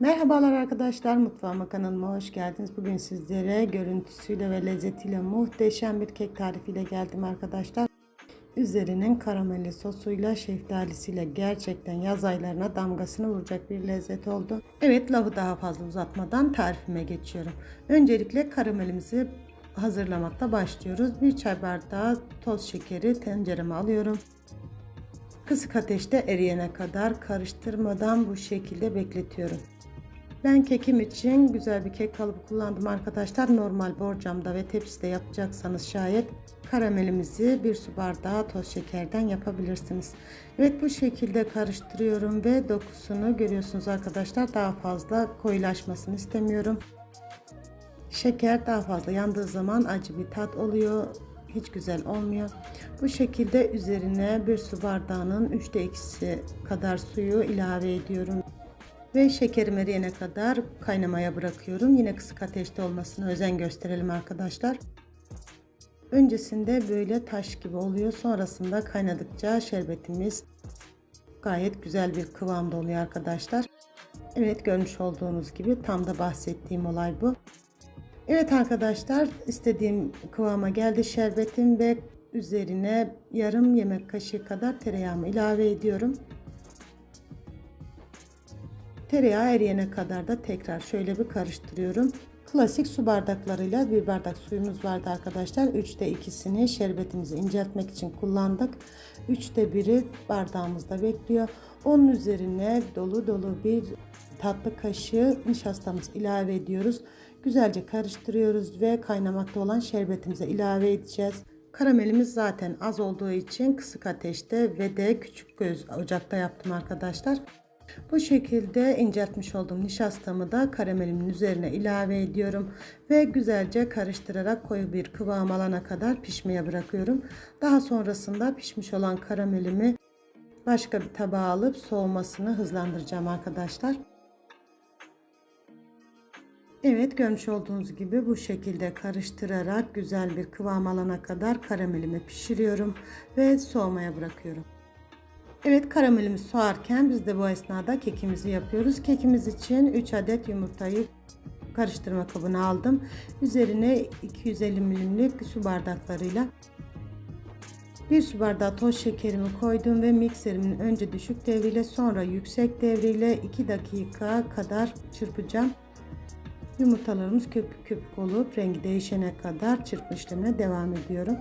Merhabalar arkadaşlar mutfağıma kanalıma hoş geldiniz. Bugün sizlere görüntüsüyle ve lezzetiyle muhteşem bir kek tarifiyle geldim arkadaşlar. Üzerinin karamelli sosuyla şeftalisiyle gerçekten yaz aylarına damgasını vuracak bir lezzet oldu. Evet lafı daha fazla uzatmadan tarifime geçiyorum. Öncelikle karamelimizi hazırlamakta başlıyoruz. Bir çay bardağı toz şekeri tencereme alıyorum. Kısık ateşte eriyene kadar karıştırmadan bu şekilde bekletiyorum. Ben kekim için güzel bir kek kalıbı kullandım arkadaşlar. Normal borcamda ve tepside yapacaksanız şayet karamelimizi bir su bardağı toz şekerden yapabilirsiniz. Evet bu şekilde karıştırıyorum ve dokusunu görüyorsunuz arkadaşlar. Daha fazla koyulaşmasını istemiyorum. Şeker daha fazla yandığı zaman acı bir tat oluyor. Hiç güzel olmuyor. Bu şekilde üzerine bir su bardağının 3'te 2'si kadar suyu ilave ediyorum ve şekerim eriyene kadar kaynamaya bırakıyorum. Yine kısık ateşte olmasına özen gösterelim arkadaşlar. Öncesinde böyle taş gibi oluyor. Sonrasında kaynadıkça şerbetimiz gayet güzel bir kıvamda oluyor arkadaşlar. Evet görmüş olduğunuz gibi tam da bahsettiğim olay bu. Evet arkadaşlar istediğim kıvama geldi şerbetim ve üzerine yarım yemek kaşığı kadar tereyağımı ilave ediyorum. Tereyağı eriyene kadar da tekrar şöyle bir karıştırıyorum. Klasik su bardaklarıyla bir bardak suyumuz vardı arkadaşlar. Üçte ikisini şerbetimizi inceltmek için kullandık. Üçte biri bardağımızda bekliyor. Onun üzerine dolu dolu bir tatlı kaşığı nişastamız ilave ediyoruz. Güzelce karıştırıyoruz ve kaynamakta olan şerbetimize ilave edeceğiz. Karamelimiz zaten az olduğu için kısık ateşte ve de küçük göz ocakta yaptım arkadaşlar. Bu şekilde inceltmiş olduğum nişastamı da karamelimin üzerine ilave ediyorum ve güzelce karıştırarak koyu bir kıvam alana kadar pişmeye bırakıyorum. Daha sonrasında pişmiş olan karamelimi başka bir tabağa alıp soğumasını hızlandıracağım arkadaşlar. Evet görmüş olduğunuz gibi bu şekilde karıştırarak güzel bir kıvam alana kadar karamelimi pişiriyorum ve soğumaya bırakıyorum. Evet karamelimiz soğarken biz de bu esnada kekimizi yapıyoruz. Kekimiz için 3 adet yumurtayı karıştırma kabına aldım. Üzerine 250 milimlik su bardaklarıyla bir su bardağı toz şekerimi koydum ve mikserimin önce düşük devriyle sonra yüksek devriyle 2 dakika kadar çırpacağım. Yumurtalarımız köpük köpük olup rengi değişene kadar çırpma işlemine devam ediyorum.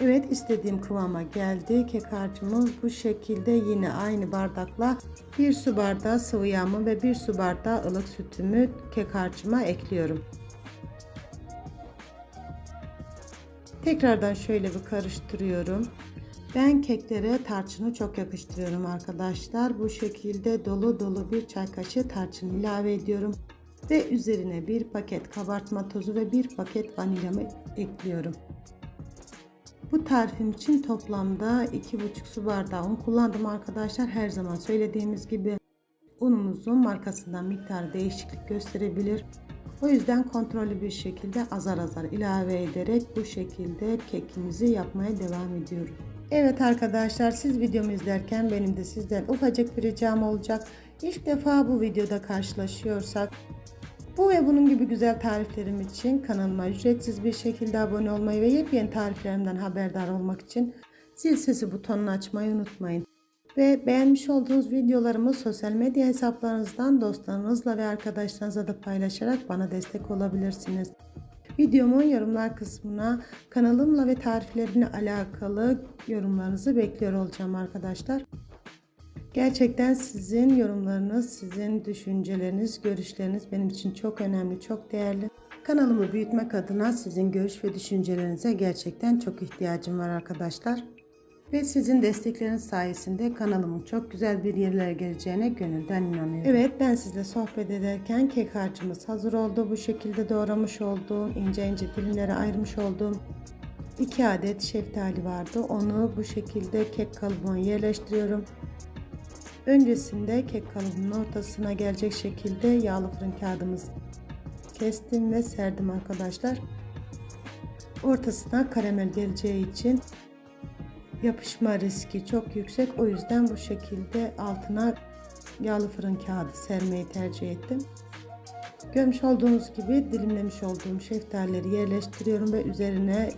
Evet istediğim kıvama geldi. Kek harcımız bu şekilde yine aynı bardakla bir su bardağı sıvı yağımı ve bir su bardağı ılık sütümü kek harcıma ekliyorum. Tekrardan şöyle bir karıştırıyorum. Ben keklere tarçını çok yakıştırıyorum arkadaşlar. Bu şekilde dolu dolu bir çay kaşığı tarçın ilave ediyorum. Ve üzerine bir paket kabartma tozu ve bir paket vanilyamı ekliyorum. Bu tarifim için toplamda 2,5 su bardağı un kullandım arkadaşlar. Her zaman söylediğimiz gibi unumuzun markasından miktar değişiklik gösterebilir. O yüzden kontrollü bir şekilde azar azar ilave ederek bu şekilde kekimizi yapmaya devam ediyorum. Evet arkadaşlar siz videomu izlerken benim de sizden ufacık bir ricam olacak. İlk defa bu videoda karşılaşıyorsak bu ve bunun gibi güzel tariflerim için kanalıma ücretsiz bir şekilde abone olmayı ve yepyeni tariflerimden haberdar olmak için zil sesi butonunu açmayı unutmayın. Ve beğenmiş olduğunuz videolarımı sosyal medya hesaplarınızdan dostlarınızla ve arkadaşlarınızla da paylaşarak bana destek olabilirsiniz. Videomun yorumlar kısmına kanalımla ve tariflerimle alakalı yorumlarınızı bekliyor olacağım arkadaşlar. Gerçekten sizin yorumlarınız, sizin düşünceleriniz, görüşleriniz benim için çok önemli, çok değerli. Kanalımı büyütmek adına sizin görüş ve düşüncelerinize gerçekten çok ihtiyacım var arkadaşlar. Ve sizin destekleriniz sayesinde kanalımın çok güzel bir yerlere geleceğine gönülden inanıyorum. Evet ben sizle sohbet ederken kek harcımız hazır oldu. Bu şekilde doğramış olduğum, ince ince dilimlere ayırmış olduğum 2 adet şeftali vardı. Onu bu şekilde kek kalıbıma yerleştiriyorum. Öncesinde kek kalıbının ortasına gelecek şekilde yağlı fırın kağıdımız kestim ve serdim arkadaşlar. Ortasına karamel geleceği için yapışma riski çok yüksek. O yüzden bu şekilde altına yağlı fırın kağıdı sermeyi tercih ettim. Görmüş olduğunuz gibi dilimlemiş olduğum şeftalileri yerleştiriyorum ve üzerine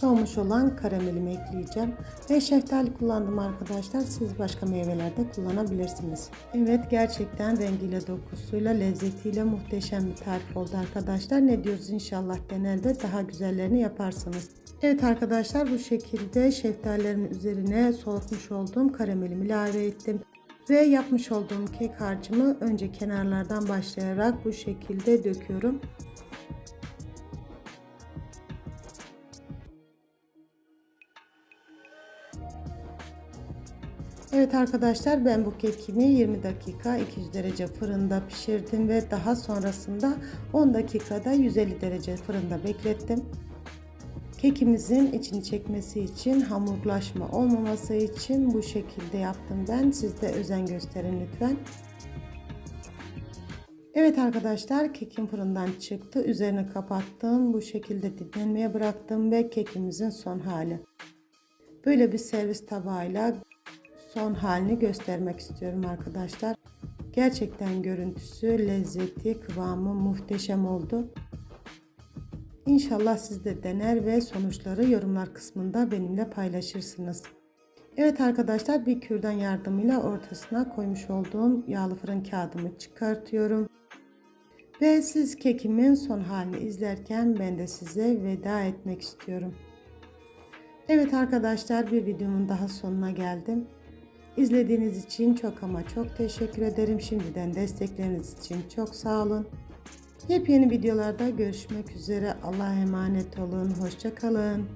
soğumuş olan karamelimi ekleyeceğim. Ve şeftali kullandım arkadaşlar. Siz başka meyvelerde kullanabilirsiniz. Evet gerçekten rengiyle dokusuyla lezzetiyle muhteşem bir tarif oldu arkadaşlar. Ne diyoruz inşallah dener de daha güzellerini yaparsınız. Evet arkadaşlar bu şekilde şeftalilerimin üzerine soğutmuş olduğum karamelimi ilave ettim. Ve yapmış olduğum kek harcımı önce kenarlardan başlayarak bu şekilde döküyorum. Evet arkadaşlar ben bu kekimi 20 dakika 200 derece fırında pişirdim ve daha sonrasında 10 dakikada 150 derece fırında beklettim. Kekimizin içini çekmesi için hamurlaşma olmaması için bu şekilde yaptım ben. Siz de özen gösterin lütfen. Evet arkadaşlar kekim fırından çıktı. Üzerine kapattım. Bu şekilde dinlenmeye bıraktım ve kekimizin son hali. Böyle bir servis tabağıyla son halini göstermek istiyorum arkadaşlar. Gerçekten görüntüsü, lezzeti, kıvamı muhteşem oldu. İnşallah siz de dener ve sonuçları yorumlar kısmında benimle paylaşırsınız. Evet arkadaşlar bir kürdan yardımıyla ortasına koymuş olduğum yağlı fırın kağıdımı çıkartıyorum. Ve siz kekimin son halini izlerken ben de size veda etmek istiyorum. Evet arkadaşlar bir videomun daha sonuna geldim. İzlediğiniz için çok ama çok teşekkür ederim. Şimdiden destekleriniz için çok sağ olun. Yepyeni videolarda görüşmek üzere. Allah'a emanet olun. Hoşçakalın.